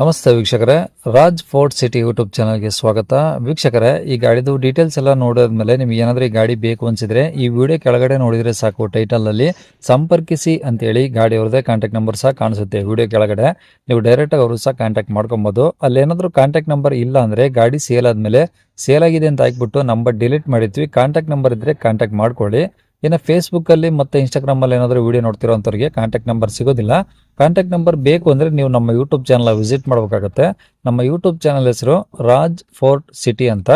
ನಮಸ್ತೆ ವೀಕ್ಷಕರೇ. Raj fort city YouTube ಚಾನಲ್ಗೆ ಸ್ವಾಗತ. ವೀಕ್ಷಕರೇ, ಈ ಗಾಡಿದು ಡೀಟೇಲ್ಸ್ ಎಲ್ಲ ನೋಡಿದ್ಮೇಲೆ ನಿಮ್ಗೆ ಏನಾದರೂ ಈ ಗಾಡಿ ಬೇಕು ಅನ್ಸಿದ್ರೆ ಈ ವಿಡಿಯೋ ಕೆಳಗಡೆ ನೋಡಿದ್ರೆ ಸಾಕು ಟೈಟಲ್ ಅಲ್ಲಿ ಸಂಪರ್ಕಿಸಿ ಅಂತೇಳಿ ಗಾಡಿ ಅವ್ರದ್ದೇ ಕಾಂಟ್ಯಾಕ್ಟ್ ನಂಬರ್ ಸಹ ಕಾಣಿಸುತ್ತೆ ವಿಡಿಯೋ ಕೆಳಗಡೆ. ನೀವು ಡೈರೆಕ್ಟ್ ಆಗಿ ಅವರು ಸಹ ಕಾಂಟ್ಯಾಕ್ಟ್ ಮಾಡ್ಕೊಬೋದು. ಅಲ್ಲಿ ಏನಾದರೂ ಕಾಂಟ್ಯಾಕ್ಟ್ ನಂಬರ್ ಇಲ್ಲ ಅಂದ್ರೆ ಗಾಡಿ ಸೇಲ್ ಆದ್ಮೇಲೆ ಸೇಲ್ ಆಗಿದೆ ಅಂತ ಹಾಕ್ಬಿಟ್ಟು ನಂಬರ್ ಡಿಲೀಟ್ ಮಾಡಿದ್ವಿ. ಕಾಂಟ್ಯಾಕ್ಟ್ ನಂಬರ್ ಇದ್ರೆ ಕಾಂಟ್ಯಾಕ್ಟ್ ಮಾಡ್ಕೊಳ್ಳಿ. ಇನ್ನು ಫೇಸ್ಬುಕ್ ಅಲ್ಲಿ ಮತ್ತೆ ಇನ್ಸ್ಟಾಗ್ರಾಮ್ ಅಲ್ಲಿ ಏನಾದರೂ ವಿಡಿಯೋ ನೋಡ್ತಿರೋಂಥವ್ರಿಗೆ ಕಾಂಟ್ಯಾಕ್ಟ್ ನಂಬರ್ ಸಿಗೋದಿಲ್ಲ. ಕಾಂಟ್ಯಾಕ್ಟ್ ನಂಬರ್ ಬೇಕು ಅಂದರೆ ನೀವು ನಮ್ಮ ಯೂಟ್ಯೂಬ್ ಚಾನಲ್ ವಿಸಿಟ್ ಮಾಡಬೇಕಾಗುತ್ತೆ. ನಮ್ಮ ಯೂಟ್ಯೂಬ್ ಚಾನಲ್ ಹೆಸರು ರಾಜ್ ಫೋರ್ಟ್ ಸಿಟಿ ಅಂತ.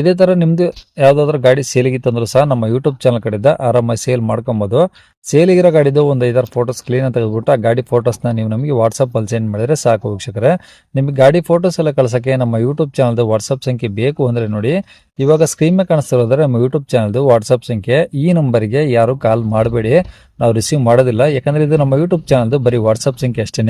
ಇದೇ ಥರ ನಿಮ್ಮದು ಯಾವುದಾದ್ರೂ ಗಾಡಿ ಸೇಲಿಗಿತ್ತಂದ್ರೂ ಸಹ ನಮ್ಮ ಯೂಟ್ಯೂಬ್ ಚಾನಲ್ ಕಡೆಯಿಂದ ಆರಾಮಾಗಿ ಸೇಲ್ ಮಾಡ್ಕೊಬೋದು. ಸೇಲಿಗಿರೋ ಗಾಡಿದು ಒಂದು ಐದಾರು ಫೋಟೋಸ್ ಕ್ಲೀನ್ ತೆಗೆದುಬಿಟ್ಟು ಆ ಗಾಡಿ ಫೋಟೋಸ್ನ ನೀವು ನಮಗೆ ವಾಟ್ಸಪ್ಪಲ್ಲಿ ಸೆಂಡ್ ಮಾಡಿದರೆ ಸಾಕು ವೀಕ್ಷಕರೇ. ನಿಮಗೆ ಗಾಡಿ ಫೋಟೋಸ್ ಎಲ್ಲ ಕಳ್ಸೋಕ್ಕೆ ನಮ್ಮ ಯೂಟ್ಯೂಬ್ ಚಾನಲ್ದು ವಾಟ್ಸಪ್ ಸಂಖ್ಯೆ ಬೇಕು ಅಂದರೆ ನೋಡಿ, ಇವಾಗ ಸ್ಕ್ರೀನ್ ಮೇಲೆ ಕಾಣಿಸ್ತಿರೋದ್ರೆ ನಮ್ಮ ಯೂಟ್ಯೂಬ್ ಚಾನಲ್ದು ವಾಟ್ಸಪ್ ಸಂಖ್ಯೆ ಈ ನಂಬರಿಗೆ ಯಾರು ಕಾಲ್ ಮಾಡಬೇಡಿ. ನಾವು ರಿಸೀವ್ ಮಾಡೋದಿಲ್ಲ. ಯಾಕಂದ್ರೆ ಇದು ನಮ್ಮ ಯೂಟ್ಯೂಬ್ ಚಾನಲ್ದು ಬರೀ ವಾಟ್ಸಪ್ ಸಂಖ್ಯೆ ಅಷ್ಟೇ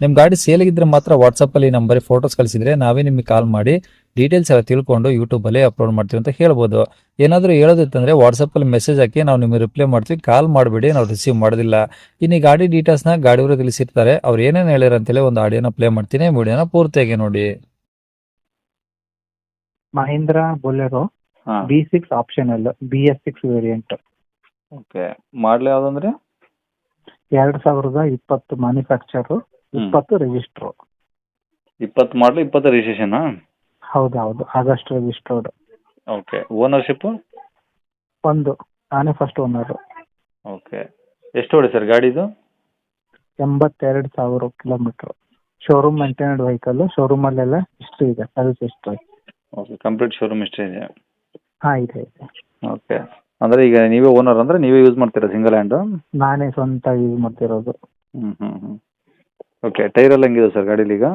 ನಿಮ್ಮ ಗಾಡಿ ಸೇಲಿಗಿದ್ರೆ ಮಾತ್ರ ವಾಟ್ಸಪ್ ಅಲ್ಲಿ ಬರೀ ಫೋಟೋಸ್ ಕಳಿಸಿದ್ರೆ ನಾವೇ ನಿಮಗೆ ಕಾಲ್ ಮಾಡಿ ಡೀಟೇಲ್ಸ್ ಎಲ್ಲ ತಿಳ್ಕೊಂಡು ಯೂಟ್ಯೂಬ್ ಅಲ್ಲಿ ಅಪ್ಲೋಡ್ ಮಾಡ್ತೀವಿ ಅಂತ ಹೇಳ್ಬೋದು. ಏನಾದರೂ ಹೇಳೋದಿತ್ತಂದ್ರೆ ವಾಟ್ಸಪ್ ಅಲ್ಲಿ ಮೆಸೇಜ್ ಹಾಕಿ ನಾವು ನಿಮಗೆ ರಿಪ್ಲೈ ಮಾಡ್ತೀವಿ. ಕಾಲ್ ಮಾಡಬೇಡಿ ನಾವು ರಿಸೀವ್ ಮಾಡೋದಿಲ್ಲ. ಇನ್ನು ಈ ಗಾಡಿ ಡೀಟೇಲ್ಸ್ನ ಗಾಡಿಯವರು ತಿಳಿಸಿರ್ತಾರೆ. ಅವ್ರು ಏನೇನು ಹೇಳಿರ ಅಂತೇಳಿ ಒಂದು ಆಡಿಯೋನ ಪ್ಲೇ ಮಾಡ್ತೀನಿ. ವಿಡಿಯೋನ ಪೂರ್ತಿಯಾಗಿ ನೋಡಿ. Mahindra Bolero B six optional B S six variant okay. Model ಯಾವುದಂದ್ರೆ? ಎರಡ್ ಸಾವಿರದ ಇಪ್ಪತ್ತು ಮ್ಯಾನುಫ್ಯಾಕ್ಚರ್ ಇಪ್ಪತ್ತು ರಿಜಿಸ್ಟರ್ ಇಪ್ಪತ್ತು ಮಾಡಲು ಇಪ್ಪತ್ತು ರಿಜಿಸ್ಟ್ರೇಷನ್ ಹೌದು ಹೌದು ಆಗಸ್ಟ್ ರಿಜಿಸ್ಟರ್ಡ್ ಓಕೆ. ಓನರ್ಶಿಪ್ ಒಂದು. ನಾನೇ ಫಸ್ಟ್ ಓನರ್ ಓಕೆ. ಎಷ್ಟು ಹೊಡಿ ಸರ್ ಗಾಡಿದು? ಎಂಬತ್ತೆರಡು ಸಾವಿರ kilometre showroom maintained vehicle showroom ಅಲ್ಲೆಲ್ಲ ಹಿಸ್ಟ್ರಿ ಇದೆ. Service history okay complete showroom ಇಷ್ಟೇ ಇದೆ. ಹಾ ಇದೆ ಇದೆ. ಓಕೆ. ಅಂದರೆ ಈಗ ನೀವೇ ಓನರ್ ಅಂದ್ರೆ ನೀವೇ ಯೂಸ್ ಮಾಡ್ತೀರಾ ಸಿಂಗಲ್ ಹ್ಯಾಂಡ್ ನಾನೇ ಸ್ವಂತ ಯೂಸ್ ಮಾಡ್ತಿರೋದು. ಹ್ಞೂ ಹ್ಞೂ ಹ್ಞೂ ಓಕೆ ಟೈರ್ ಎಲ್ಲ ಹೆಂಗಿದೆ ಸರ್ ಗಾಡೀಲಿ ಈಗ?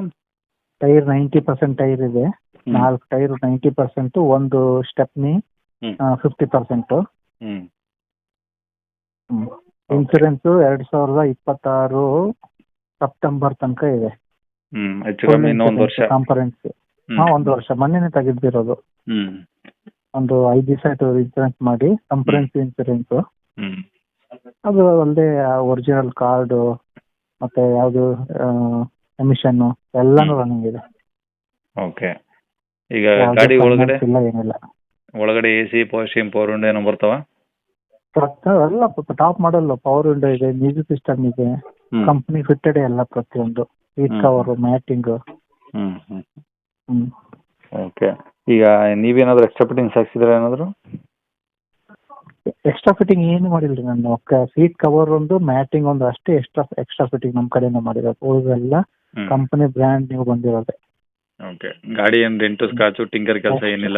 ಟೈರ್ ನೈಂಟಿ ಪರ್ಸೆಂಟ್ ಟೈರ್ ಇದೆ. ಹ್ಮ್. ನಾಲ್ಕು ಟೈರ್ ನೈಂಟಿ ಪರ್ಸೆಂಟ್ ಒಂದು ಸ್ಟೆಪ್ನಿ ಹ್ಮ್. ಫಿಫ್ಟಿ ಪರ್ಸೆಂಟ್ ಹ್ಞೂ ಇನ್ಸೂರೆನ್ಸ್ ಎರಡ್ ಸಾವಿರದ ಇಪ್ಪತ್ತಾರು ಸೆಪ್ಟೆಂಬರ್ ತನಕ ಇದೆ. ಹ್ಞೂ ಹೆಚ್ಚು ಕಮ್ಮಿ ಇನ್ನೂ ಒಂದು ವರ್ಷ. ಕಾಂಪರೆನ್ಸ್ ಹ್ಮ್. ಹಾ ಒಂದು ವರ್ಷ. ಮೊನ್ನೆನೆ ತೆಗೆದಿರೋದು. ಹ್ಞೂ ಒಂದು ಐದು ದಿವಸ ಆಯ್ತು ಇನ್ಸೂರೆನ್ಸ್ ಮಾಡಿ ಕಂಪರೆನ್ಸ್ ಇನ್ಸೂರೆನ್ಸ್ ಹ್ಮ್. ಅದು ಅಲ್ಲದೆ ಒರಿಜಿನಲ್ ಕಾರ್ಡು ಮತ್ತೆ ಯಾವುದು ಎಮಿಷನ್ ಎಲ್ಲಾನು ರನ್ನಿಂಗ್ ಇದೆ. ಓಕೆ ಈಗ ಯಾವ್ದು ಗಾಡಿ ಒಳಗಡೆ? finance ಇಲ್ಲ ಏನಿಲ್ಲ. ಒಳಗಡೆ A C power steam power window ಏನೋ ಬರ್ತಾವ? ಪ್ರತಿ ಎಲ್ಲ ಟಾಪ್ ಮಾಡಲ್ ಪವರ್ ವಿಂಡೋ ಇದೆ ಮ್ಯೂಸಿಕ್ ಸಿಸ್ಟಮ್ ಇದೆ. ಕಂಪನಿ ಫಿಟ್ಟೆಡ್ ಎಲ್ಲ ಪ್ರತಿಯೊಂದು. ಸೀಟ್ ಹ್ಮ್. ಕವರ್ ಮ್ಯಾಟಿಂಗ್ ಹ್ಞೂ ಹ್ಮ್. ಓಕೆ ಈಗ ನೀವೇನಾದರೂ ಎಕ್ಸ್ಟ್ರಾ ಫಿಟ್ಟಿಂಗ್ಸ್ ಹಾಕ್ಸಿದ್ರೆ ಏನಾದರೂ? ಎಕ್ಸ್ಟ್ರಾ ಫಿಟ್ಟಿಂಗ್ ಏನು ಮಾಡಿಲ್ರಿ ನಾನು. ಸೀಟ್ ಕವರ್ ಒಂದು ಮ್ಯಾಟಿಂಗ್ ಒಂದು ಅಷ್ಟೇ ಎಕ್ಸ್ಟ್ರಾ ಎಕ್ಸ್ಟ್ರಾ ಫಿಟ್ಟಿಂಗ್ ನಮ್ಮ ಕಡೆಯಿಂದ ಮಾಡಿರೋದು. ಉಳಿದೆಲ್ಲ ಕಂಪನಿ ಬ್ರ್ಯಾಂಡ್ ನೀವು ಬಂದಿರೋದೆ. ಓಕೆ ಗಾಡಿ ಏನು ರೆಂಟು ಸ್ಕ್ರಾಚು ಟಿಂಕರ್ ಕೆಲಸ ಏನಿಲ್ಲ?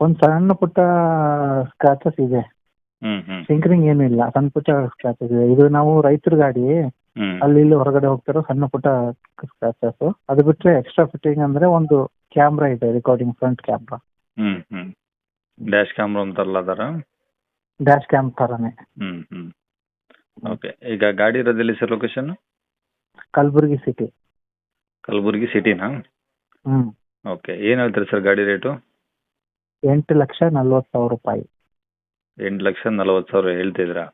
ಒಂದು ಸಣ್ಣ ಪುಟ್ಟ ಸ್ಕ್ರಾಚಸ್ ಇದೆ. ಹ್ಮ್ ಹ್ಮ್. ಟಿಂಕರಿಂಗ್ ಏನು ಇಲ್ಲ. ಸಣ್ಣ ಪುಟ್ಟ ಸ್ಕ್ರಾಚಸ್ ಇದೆ. ಇದು ನಾವು ರೈತರ ಗಾಡಿ. ಅಲ್ಲಿ ಇಲ್ಲಿ ಹೊರಗಡೆ ಹೋಗ್ತಿರೋ ಸಣ್ಣ ಪುಟ್ಟ ಸ್ಕ್ರಾಚಸ್ ಅದು ಬಿಟ್ರೆ ಎಕ್ಸ್ಟ್ರಾ ಫಿಟ್ಟಿಂಗ್ ಅಂದ್ರೆ ಒಂದು ಕ್ಯಾಮ್ರಾ ಇದೆ ರೆಕಾರ್ಡಿಂಗ್ ಫ್ರಂಟ್ ಕ್ಯಾಮ್ರಾ ಹ್ಮ್ ಹ್ಮ್. ಡ್ಯಾಶ್ ಕ್ಯಾಮ್ರಾ ಅಂತಾರಲ್ಲ ಅದರ? ಡ್ಯಾಶ್ ಕ್ಯಾಮ್ ತರನೇ. ಹ್ಮ್ ಹ್ಮ್. ಓಕೆ ಈಗ ಗಾಡಿ ಇರೋದಿಲ್ಲ sir location Kalaburagi city Kalaburagi ಸಿಟಿನಾ ಹ್ಮ್. ಓಕೆ ಏನು ಹೇಳ್ತೀರಿ ಸರ್ ಗಾಡಿ ರೇಟು? ಎಂಟು ಲಕ್ಷ ನಲ್ವತ್ತು ಸಾವಿರ ರೂಪಾಯಿ. ಎಂಟು ಲಕ್ಷ ನಲವತ್ತು ಸಾವಿರ ಹೇಳ್ತಿದ್ದೀರಾ?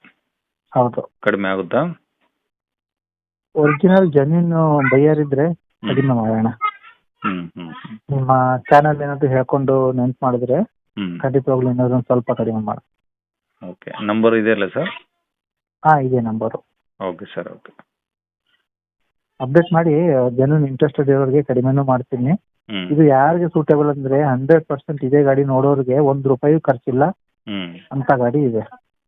ಹೌದು. ಕಡಿಮೆ ಆಗುತ್ತಾ? ಒರಿಜಿನಲ್ ಜಮೀನು ಬೈಯರ್ ಇದ್ರೆ ಅದನ್ನ ಮಾಡೋಣ. ಹ್ಮ್ ಹ್ಮ್ ಹ್ಮ್. ನಿಮ್ಮ ಚಾನಲ್ ಏನಾದ್ರು ಹೇಳ್ಕೊಂಡು ನೆನ್ಪು ಮಾಡಿದ್ರೆ ಖಂಡಿತ ಖಂಡಿತವಾಗ್ಲೂ ಏನಾದ್ರು ಒಂದು ಸ್ವಲ್ಪ ಕಡಿಮೆ ಮಾಡಿ. ಓಕೆ ನಂಬರ್ ಇದೆಯಲ್ಲ ಸರ್? ಹಾ ಇದೆ number. Okay sir okay. Update ಮಾಡಿ ಜನ ಇಂಟ್ರೆಸ್ಟೆಡ್ ಇರೋರಿಗೆ ಕಡಿಮೆನೂ ಮಾಡ್ತೀನಿ. ಹ್ಮ್. ಇದು ಯಾರಿಗೆ ಸೂಟೇಬಲ್ ಅಂದ್ರೆ ಹಂಡ್ರೆಡ್ ಪರ್ಸೆಂಟ್ ಇದೇ ಗಾಡಿ ನೋಡೋರಿಗೆ ಒಂದ್ ರೂಪಾಯಿ ಖರ್ಚಿಲ್ಲ. ಹ್ಮ್. ಅಂತ ಗಾಡಿ ಇದೆ.